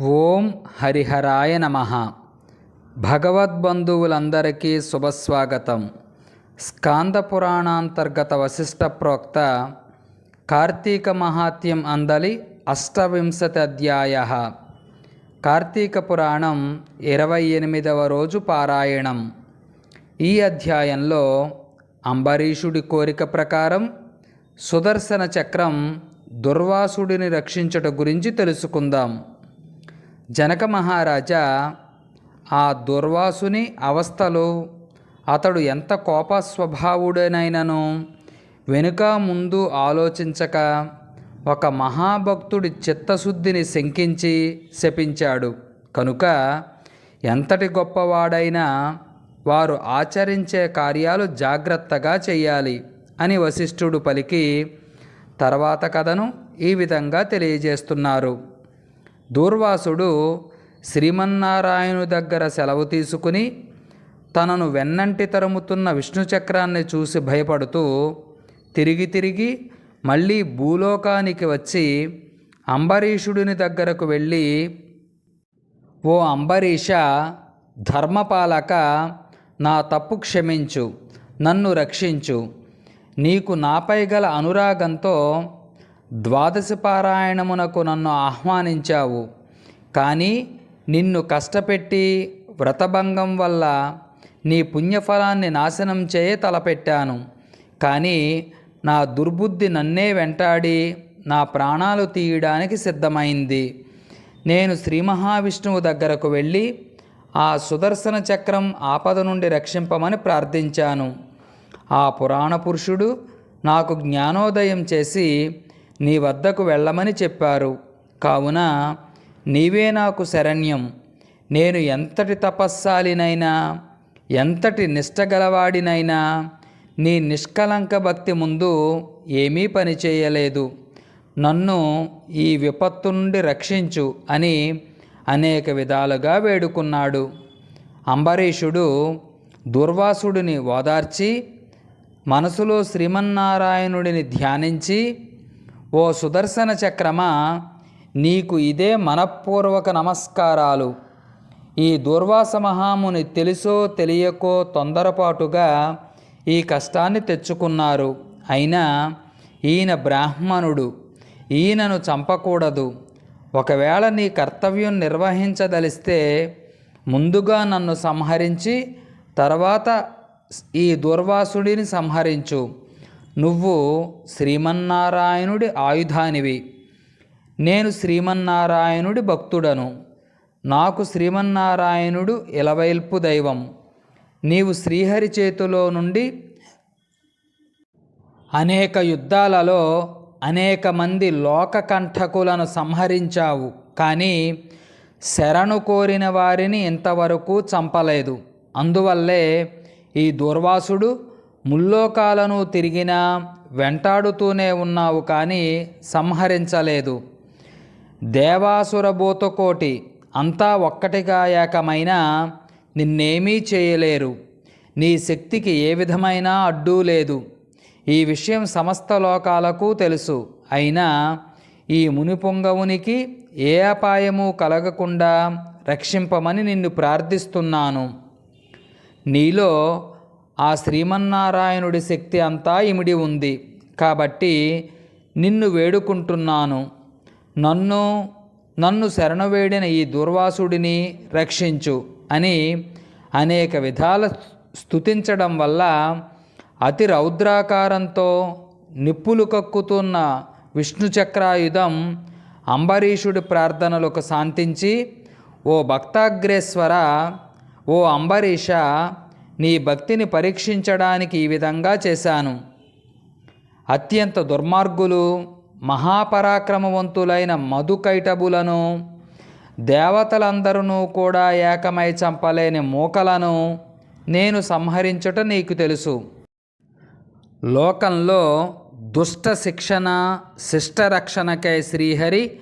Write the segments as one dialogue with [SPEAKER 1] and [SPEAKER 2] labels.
[SPEAKER 1] ఓం హరిహరాయ నమ. భగవద్బంధువులందరికీ శుభస్వాగతం. స్కాంద పురాణాంతర్గత వశిష్ట ప్రోక్త కార్తీక మహాత్యం అందలి అష్టవింశతి అధ్యాయ. కార్తీక పురాణం ఇరవై ఎనిమిదవ రోజు పారాయణం. ఈ అధ్యాయంలో అంబరీషుడి కోరిక ప్రకారం సుదర్శన చక్రం దుర్వాసుడిని రక్షించుట గురించి తెలుసుకుందాం. జనక మహారాజా ఆ దుర్వాసుని అవస్థలో అతడు ఎంత కోపస్వభావుడనైనను వెనుక ముందు ఆలోచించక ఒక మహాభక్తుడి చిత్తశుద్ధిని శంకించి శపించాడు. కనుక ఎంతటి గొప్పవాడైనా వారు ఆచరించే కార్యాలు జాగ్రత్తగా చేయాలి అని వశిష్ఠుడు పలికి తర్వాత కథను ఈ విధంగా తెలియజేస్తున్నారు. దూర్వాసుడు శ్రీమన్నారాయణు దగ్గర సెలవు తీసుకుని తనను వెన్నంటి తరుముతున్న విష్ణు చక్రాన్ని చూసి భయపడుతూ తిరిగి తిరిగి మళ్ళీ భూలోకానికి వచ్చి అంబరీషుడిని దగ్గరకు వెళ్ళి ఓ అంబరీష ధర్మపాలక నా తప్పు క్షమించు నన్ను రక్షించు. నీకు నాపై గల అనురాగంతో ద్వాదశి పారాయణమునకు నన్ను ఆహ్వానించావు. కానీ నిన్ను కష్టపెట్టి వ్రతభంగం వల్ల నీ పుణ్యఫలాన్ని నాశనం చేయ తలపెట్టాను. కానీ నా దుర్బుద్ధి నన్నే వెంటాడి నా ప్రాణాలు తీయడానికి సిద్ధమైంది. నేను శ్రీ మహావిష్ణువు దగ్గరకు వెళ్ళి ఆ సుదర్శన చక్రం ఆపద నుండి రక్షింపమని ప్రార్థించాను. ఆ పురాణ పురుషుడు నాకు జ్ఞానోదయం చేసి నీ వద్దకు వెళ్ళమని చెప్పారు. కావున నీవే నాకు శరణ్యం. నేను ఎంతటి తపస్సాలినైనా ఎంతటి నిష్టగలవాడినైనా నీ నిష్కలంక భక్తి ముందు ఏమీ పని చేయలేదు. నన్ను ఈ విపత్తు నుండి రక్షించు అని అనేక విధాలుగా వేడుకున్నాడు. అంబరీషుడు దుర్వాసుడిని ఓదార్చి మనసులో శ్రీమన్నారాయణుడిని ధ్యానించి ఓ సుదర్శన చక్రమా నీకు ఇదే మనపూర్వక నమస్కారాలు. ఈ దుర్వాస మహాముని తెలుసో తెలియకో తొందరపాటుగా ఈ కష్టాన్ని తెచ్చుకున్నారు. అయినా ఈయన బ్రాహ్మణుడు ఈయనను చంపకూడదు. ఒకవేళ నీ కర్తవ్యం నిర్వహించదలిస్తే ముందుగా నన్ను సంహరించి తర్వాత ఈ దుర్వాసుడిని సంహరించు. నువ్వు శ్రీమన్నారాయణుడి ఆయుధానివి. నేను శ్రీమన్నారాయణుడి భక్తుడను. నాకు శ్రీమన్నారాయణుడు ఇలవైల్పు దైవం. నీవు శ్రీహరి చేతిలో నుండి అనేక యుద్ధాలలో అనేక మంది లోకకంఠకులను సంహరించావు. కానీ శరణు కోరిన వారిని ఇంతవరకు చంపలేదు. అందువల్లే ఈ దుర్వాసుడు ముల్లోకాలను తిరిగినా వెంటాడుతూనే ఉన్నావు కానీ సంహరించలేదు. దేవాసుర భూతకోటి అంతా ఒక్కటిగా ఏకమైన నిన్నేమీ చేయలేరు. నీ శక్తికి ఏ విధమైన అడ్డు లేదు. ఈ విషయం సమస్త లోకాలకు తెలుసు. అయినా ఈ మునిపొంగవునికి ఏ అపాయము కలగకుండా రక్షింపమని నిన్ను ప్రార్థిస్తున్నాను. నీలో ఆ శ్రీమన్నారాయణుడి శక్తి అంతా ఇమిడి ఉంది. కాబట్టి నిన్ను వేడుకుంటున్నాను. నన్ను నన్ను శరణవేడిన ఈ దుర్వాసుడిని రక్షించు అని అనేక విధాల స్థుతించడం వల్ల అతి రౌద్రాకారంతో నిప్పులు కక్కుతున్న విష్ణు చక్రాయుధం అంబరీషుడి ప్రార్థనలకు శాంతించి ఓ భక్తాగ్రేశ్వర ఓ అంబరీష నీ భక్తిని పరీక్షించడానికి ఈ విధంగా చేశాను. అత్యంత దుర్మార్గులు మహాపరాక్రమవంతులైన మధుకైటబులను దేవతలందరూ కూడా ఏకమై చంపలేని మూకలను నేను సంహరించుట నీకు తెలుసు. లోకంలో దుష్ట శిక్షణ శిష్టరక్షణకై శ్రీహరి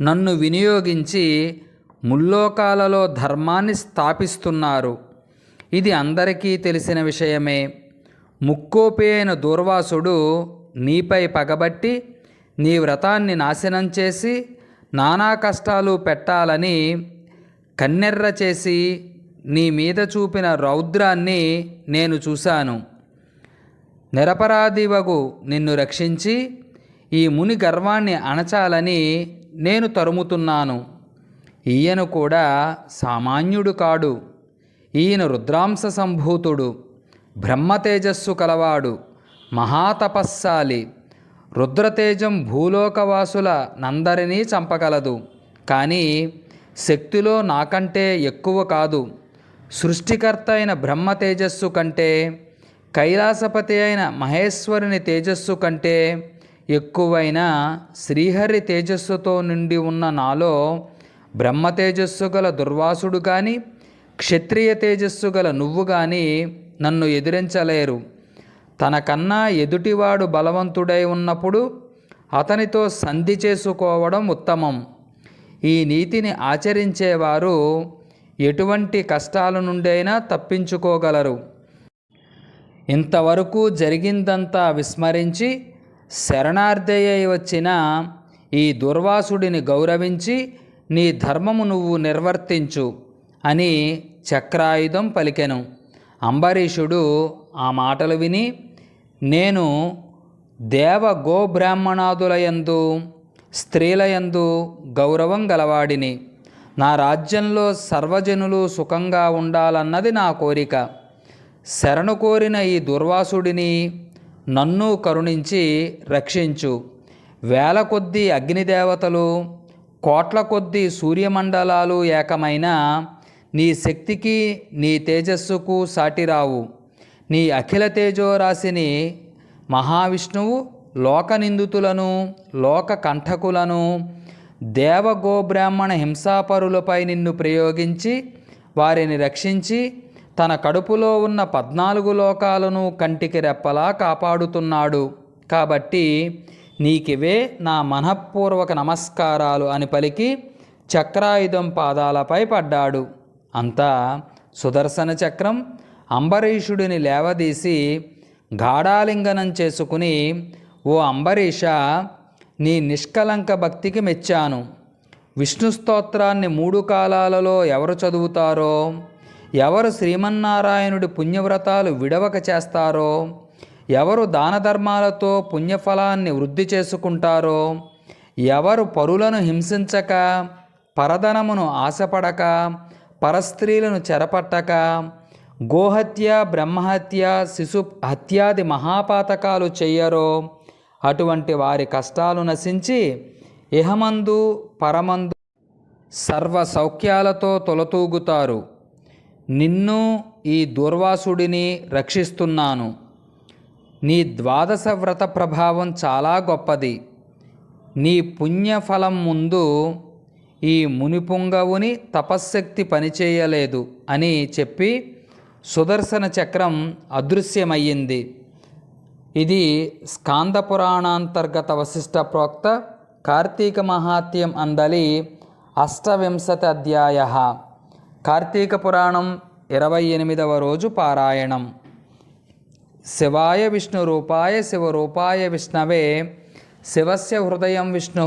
[SPEAKER 1] నన్ను వినియోగించి ముల్లోకాలలో ధర్మాన్ని స్థాపిస్తున్నారు. ఇది అందరికీ తెలిసిన విషయమే. ముక్కోపి అయిన దూర్వాసుడు నీపై పగబట్టి నీ వ్రతాన్ని నాశనం చేసి నానా కష్టాలు పెట్టాలని కన్నెర్ర చేసి నీ మీద చూపిన రౌద్రాన్ని నేను చూశాను. నిరపరాధివగు నిన్ను రక్షించి ఈ ముని గర్వాన్ని అణచాలని నేను తరుముతున్నాను. ఈయన కూడా సామాన్యుడు కాడు. ఈయన రుద్రాంశ సంభూతుడు బ్రహ్మ తేజస్సు కలవాడు మహాతపస్సాలి రుద్రతేజం భూలోకవాసుల నందరినీ చంపగలదు. కానీ శక్తిలో నాకంటే ఎక్కువ కాదు. సృష్టికర్త అయిన బ్రహ్మ తేజస్సు కంటే కైలాసపతి అయిన మహేశ్వరుని తేజస్సు కంటే ఎక్కువైన శ్రీహరి తేజస్సుతో నిండి ఉన్న నాలో బ్రహ్మ తేజస్సు గల దుర్వాసుడు కానీ క్షత్రియ తేజస్సు గల నువ్వు కానీ నన్ను ఎదిరించలేరు. తనకన్నా ఎదుటివాడు బలవంతుడై ఉన్నప్పుడు అతనితో సంధి చేసుకోవడం ఉత్తమం. ఈ నీతిని ఆచరించేవారు ఎటువంటి కష్టాల నుండైనా తప్పించుకోగలరు. ఇంతవరకు జరిగిందంతా విస్మరించి శరణార్థయ్యై వచ్చిన ఈ దుర్వాసుడిని గౌరవించి నీ ధర్మము నువ్వు నిర్వర్తించు. అని చక్రాయుధం పలికెను. అంబరీషుడు ఆ మాటలు విని నేను దేవ గోబ్రాహ్మణాదులయందు స్త్రీలయందు గౌరవం గలవాడిని. నా రాజ్యంలో సర్వజనులు సుఖంగా ఉండాలన్నది నా కోరిక. శరణు కోరిన ఈ దుర్వాసుడిని నన్ను కరుణించి రక్షించు. వేల కొద్దీ అగ్నిదేవతలు కోట్ల కొద్దీ సూర్యమండలాలు ఏకమైన నీ శక్తికి నీ తేజస్సుకు సాటిరావు నీ అఖిల తేజోరాశిని మహావిష్ణువు లోక నిందితులను లోక కంఠకులను దేవగోబ్రాహ్మణ హింసాపరులపై నిన్ను ప్రయోగించి వారిని రక్షించి తన కడుపులో ఉన్న పద్నాలుగు లోకాలను కంటికి రెప్పలా కాపాడుతున్నాడు. కాబట్టి నీకివే నా మనఃపూర్వక నమస్కారాలు అని పలికి చక్రాయుధం పాదాలపై పడ్డాడు. అంతా సుదర్శన చక్రం. అంబరీషుడిని లేవదీసి గాఢాలింగనం చేసుకుని ఓ అంబరీష నీ నిష్కలంక భక్తికి మెచ్చాను. విష్ణు స్తోత్రాన్ని మూడు కాలాలలో ఎవరు చదువుతారో ఎవరు శ్రీమన్నారాయణుడి పుణ్యవ్రతాలు విడవక చేస్తారో ఎవరు దాన ధర్మాలతో పుణ్యఫలాన్ని వృద్ధి చేసుకుంటారో ఎవరు పరులను హింసించక పరధనమును ఆశపడక పరస్త్రీలను చెరపట్టక గోహత్య బ్రహ్మహత్య శిశు హత్యాది మహాపాతకాలు చెయ్యరో అటువంటి వారి కష్టాలు నశించి ఇహమందు పరమందు సర్వ సౌఖ్యాలతో తొలతూగుతారు. నిన్ను ఈ దుర్వాసుడిని రక్షిస్తున్నాను. నీ ద్వాదశ వ్రత ప్రభావం చాలా గొప్పది. నీ పుణ్యఫలం ముందు ఈ మునిపుంగవుని తపశ్శక్తి పనిచేయలేదు అని చెప్పి సుదర్శన చక్రం అదృశ్యమయ్యింది. ఇది స్కాంద పురాణాంతర్గత వశిష్ట ప్రోక్త కార్తీక మహాత్యం అందలి అష్టవింశతి అధ్యాయ. కార్తీక పురాణం ఇరవై ఎనిమిదవ రోజు పారాయణం. శివాయ విష్ణు రూపాయ శివరూపాయ విష్ణవే శివస్య హృదయం విష్ణు